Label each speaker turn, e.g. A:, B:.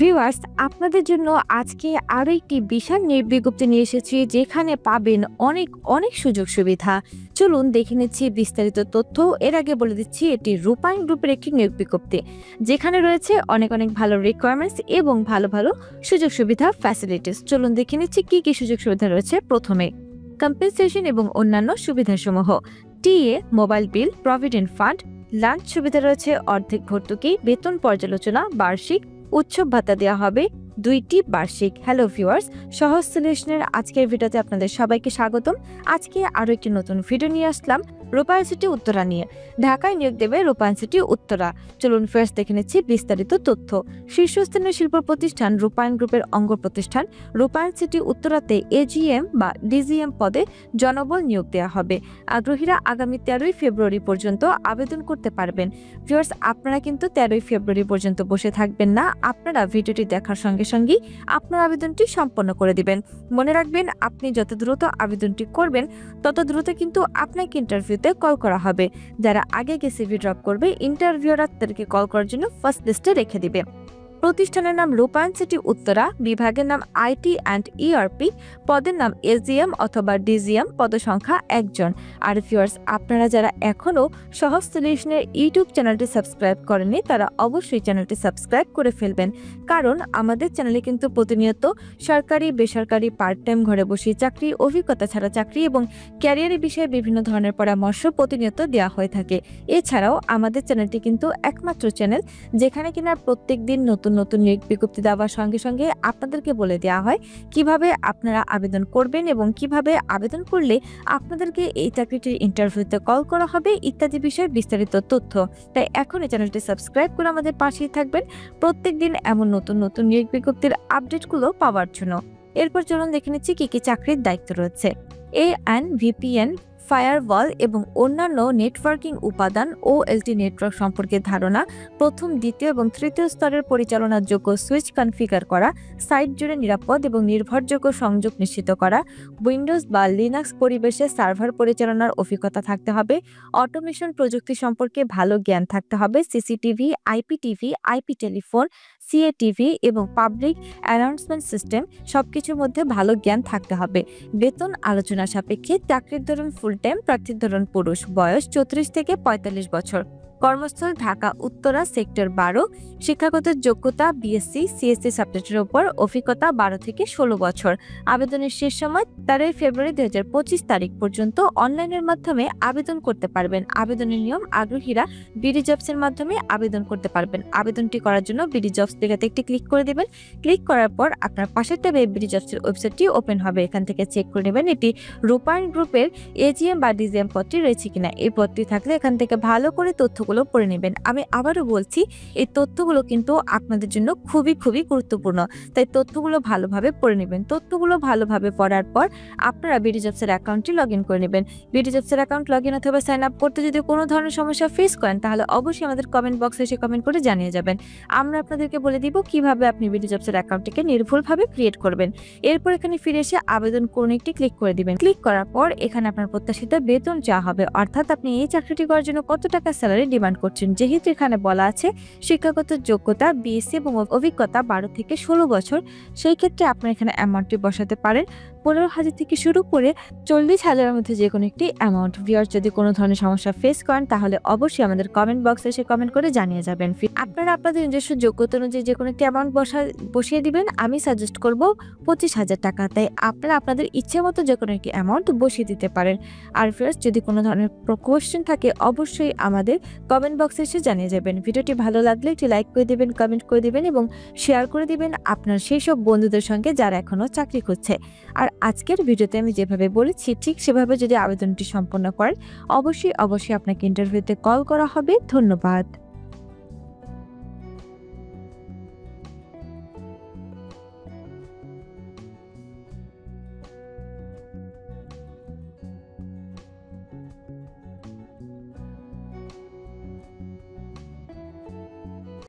A: Viewers আপনাদের জন্য আজকে আরও একটি বিশাল নিয়োগ বিজ্ঞপ্তি নিয়ে এসেছি যেখানে পাবেন অনেক অনেক সুযোগ সুবিধা। চলুন দেখে নিচ্ছি বিস্তারিত তথ্য। এর আগে বলে দিচ্ছি, এটি রূপায়ণ গ্রুপের একটি নিয়োগ বিজ্ঞপ্তি, যেখানে রয়েছে অনেক অনেক ভালো রিকোয়ারমেন্টস এবং ভালো ভালো সুযোগ সুবিধা ফ্যাসিলিটিস চলুন দেখে নিচ্ছি কী কী সুযোগ সুবিধা রয়েছে প্রথমে। কম্পেনসেশন এবং অন্যান্য সুবিধাসমূহ। TA mobile bill provident fund lunch সুবিধা রয়েছে, অর্ধেক ভর্তুকি, বেতন পর্যালোচনা, বার্ষিক উৎসব ভাতা দেওয়া হবে দুইটি বার্ষিক। হ্যালো ভিউয়ার্স সহজ সলিউশনের আজকের ভিডিওতে আপনাদের সবাইকে স্বাগতম। আজকে আরও একটি নতুন ভিডিও নিয়ে আসলাম। রূপায়ণ সিটি উত্তরা নিয়ে। ঢাকায় নিয়োগ দেবে রূপায়ণ সিটি উত্তরা। চলুন ফার্স্ট দেখে নিচ্ছি বিস্তারিত তথ্য। শীর্ষস্থানীয় শিল্প প্রতিষ্ঠান রূপায়ণ গ্রুপের অঙ্গ প্রতিষ্ঠান রূপায়ণ সিটি উত্তরাতে এজিএম বা ডিজিএম পদে জনবল নিয়োগ দেওয়া হবে। আগ্রহীরা আগামী তেরোই ফেব্রুয়ারি পর্যন্ত আবেদন করতে পারবেন। ভিউয়ার্স, আপনারা কিন্তু তেরোই ফেব্রুয়ারি পর্যন্ত বসে থাকবেন না। আপনারা ভিডিওটি দেখার সঙ্গে সঙ্গেই আপনার আবেদনটি সম্পন্ন করে দিবেন। মনে রাখবেন, আপনি যত দ্রুত আবেদনটি করবেন, তত দ্রুত কিন্তু আপনাকে ইন্টারভিউতে কল করা হবে। যারা আগে গিয়ে সিভি ড্রপ করবে ইন্টারভিউরা তাদেরকে কল করার জন্য ফার্স্ট লিস্টে রেখে দিবে। প্রতিষ্ঠানের নাম রূপায়ণ সিটি উত্তরা, বিভাগের নাম আইটি অ্যান্ড ইআরপি, পদের নাম এজিএম অথবা ডিজিএম পদসংখ্যা একজন। আর ভিউয়ার্স, আপনারা যারা এখনও সহজ সলিউশনের ইউটিউব চ্যানেলটি সাবস্ক্রাইব করেননি, তারা অবশ্যই চ্যানেলটি সাবস্ক্রাইব করে ফেলবেন। কারণ আমাদের চ্যানেলে কিন্তু প্রতিনিয়ত সরকারি, বেসরকারি পার্ট টাইম ঘরে বসে চাকরি, অভিজ্ঞতা ছাড়া চাকরি এবং ক্যারিয়ারের বিষয়ে বিভিন্ন ধরনের পরামর্শ প্রতিনিয়ত দেওয়া হয়ে থাকে। এছাড়াও আমাদের চ্যানেলটি কিন্তু একমাত্র চ্যানেল, যেখানে কিনা প্রত্যেক দিন নতুন নতুন নতুন নিয়োগ বিজ্ঞপ্তি দেওয়ার সঙ্গে সঙ্গে আপনাদেরকে বলে দেওয়া হয়, কীভাবে আপনারা আবেদন করবেন এবং কীভাবে আবেদন করলে আপনাদেরকে এই চাকরিটির ইন্টারভিউতে কল করা হবে ইত্যাদি বিষয়ে বিস্তারিত তথ্য। তাই এখন এই চ্যানেলটি সাবস্ক্রাইব করে আমাদের পাশেই থাকবেন। প্রত্যেক দিন এমন নতুন নতুন নিয়োগ বিজ্ঞপ্তির আপডেটগুলো পাওয়ার জন্য। এরপর চলুন দেখে নিচ্ছি কী কী চাকরির দায়িত্ব রয়েছে। এ অ্যান ভিপিএন ফায়ারওয়াল এবং অন্যান্য নেটওয়ার্কিং উপাদান ও এলটি নেটওয়ার্ক সম্পর্কে ধারণা, প্রথম, দ্বিতীয় এবং তৃতীয় স্তরের পরিচালনার যোগ্য সুইচ কনফিগার করা সাইট জুড়ে নিরাপদ এবং নির্ভরযোগ্য সংযোগ নিশ্চিত করা উইন্ডোজ বা লিনাক্স পরিবেশে সার্ভার পরিচালনার অভিজ্ঞতা থাকতে হবে অটোমেশন প্রযুক্তি সম্পর্কে ভালো জ্ঞান থাকতে হবে CCTV IP TV IP telephone CATV এবং পাবলিক অ্যানাউন্সমেন্ট সিস্টেম সব কিছুর মধ্যে ভালো জ্ঞান থাকতে হবে। বেতন আলোচনা সাপেক্ষে চাকরির ধরুন ফুল টাইম প্রার্থীর ধরুন পুরুষ, বয়স চৌত্রিশ থেকে পঁয়তাল্লিশ বছর। কর্মস্থল ঢাকা উত্তরা সেক্টর বারো, শিক্ষাগত যোগ্যতা বিএসসি, সিএসসি সাবজেক্টের উপর অভিজ্ঞতা বারো থেকে ষোলো বছর। আবেদনের শেষ সময় তেরোই ফেব্রুয়ারি দুই হাজার পঁচিশ তারিখ পর্যন্ত অনলাইনের মাধ্যমে আবেদন করতে পারবেন। আবেদনের নিয়ম আগ্রহীরা বিডি জবসের মাধ্যমে আবেদন করতে পারবেন। আবেদনটি করার জন্য বিডি জবস লেখাতে একটি ক্লিক করে দেবেন। ক্লিক করার পর আপনার পাশের ট্যাবে বিডি জবসের ওয়েবসাইটটি ওপেন হবে। এখান থেকে চেক করে নেবেন এটি রূপায়ণ গ্রুপের এজিএম বা ডিজিএম পদটি রয়েছে কিনা। এই পদটি থাকলে এখান থেকে ভালো করে তথ্যগুলো পড়ে নেবেন। আমি আবারও বলছি, এই তথ্যগুলো কিন্তু আপনাদের জন্য খুবই খুবই গুরুত্বপূর্ণ। তাই তথ্যগুলো ভালোভাবে পড়ে নেবেন। তথ্যগুলো ভালোভাবে পড়ার পর আপনারা বিডি জবসের অ্যাকাউন্টটি লগ ইন করে নেবেন। বিডি জবসের অ্যাকাউন্ট লগ ইন অথবা সাইন আপ করতে যদি কোনো ধরনের সমস্যা ফেস করেন, তাহলে অবশ্যই আমাদের কমেন্ট বক্সে এসে কমেন্ট করে জানিয়ে যাবেন। আমরা আপনাদেরকে বলে দিব কীভাবে আপনি বিডি জবসের অ্যাকাউন্টটিকে নির্ভুলভাবে ক্রিয়েট করবেন। এরপর এখানে ফিরে এসে আবেদন করুন একটি ক্লিক করে দিবেন। ক্লিক করার পর এখানে আপনার প্রত্যাশিত বেতন চাওয়া হবে, অর্থাৎ আপনি এই চাকরিটি করার জন্য কত টাকা স্যালারি ডিমান্ড করছেন। যেহেতু এখানে বলা আছে, শিক্ষাগত যোগ্যতা বিএসসি এবং অভিজ্ঞতা বারো থেকে ষোলো বছর, সেই ক্ষেত্রে আপনার এখানে অ্যামাউন্টটি বসাতে পারেন। পনেরো হাজার থেকে শুরু করে চল্লিশ হাজারের মধ্যে যে কোনো একটি অ্যামাউন্ট ভিওর যদি কোনো ধরনের সমস্যা ফেস করেন, তাহলে অবশ্যই আমাদের কমেন্ট বক্সে এসে কমেন্ট করে জানিয়ে যাবেন। আপনারা আপনাদের নিজস্ব যোগ্যতা অনুযায়ী যে কোনো একটি অ্যামাউন্ট বসা, বসিয়ে দিবেন, আমি সাজেস্ট করব পঁচিশ হাজার টাকা। তাই আপনারা আপনাদের ইচ্ছে মতো যে কোনো একটি অ্যামাউন্ট বসিয়ে দিতে পারেন। আর ফিরাস যদি কোনো ধরনের কোয়েশ্চেন থাকে, অবশ্যই আমাদের কমেন্ট বক্সে এসে জানিয়ে যাবেন। ভিডিওটি ভালো লাগলে একটি লাইক করে দেবেন কমেন্ট করে দেবেন এবং শেয়ার করে দিবেন আপনার সেই সব বন্ধুদের সঙ্গে যারা এখনও চাকরি করছে আর আজকের ভিডিওতে আমি যেভাবে বলেছি, ঠিক সেভাবে যদি আবেদনটি সম্পন্ন করেন, অবশ্যই অবশ্যই আপনাকে ইন্টারভিউতে কল করা হবে। ধন্যবাদ।